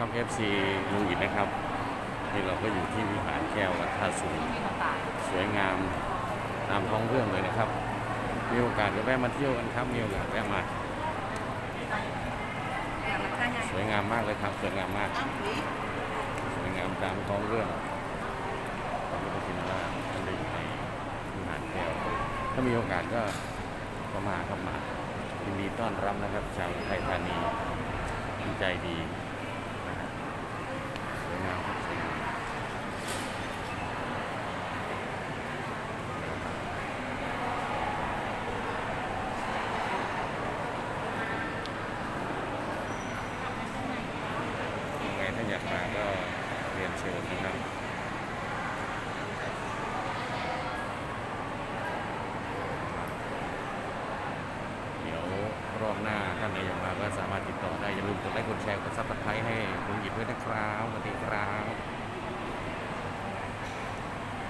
ครับ FC ลุงอิดนะครับนี่เราก็อยู่ที่วิหารแก้ววัดท่าสูงสวยงามตามท้องเรื่องเลยนะครับ มีโอกาสก็แวะมาเที่ยวกันครับ มีโอกาสแวะมาสวยงามมากเลยครับสวยงามมาก สวยงามตามท้องเรื่องพระพุทธชินราชท่านได้อยู่ในวิหารแก้วถ้ามีโอกาสก็ก็มาครับมายินดีต้อนรับนะครับชาวไทยธานีน้ำใจดีนะฮะสวยงามครับสวยงาม ยังไงถ้า อยากมาก็เรียนเชิญนะครับเดี๋ยวรอบหน้าท่านไหนอยากมาก็สามารถติดต่อได้อย่าลืมกดไลค์กดแชร์กดซับสไครต์ให้ลุงหยิบด้วยนะครับสวัสดี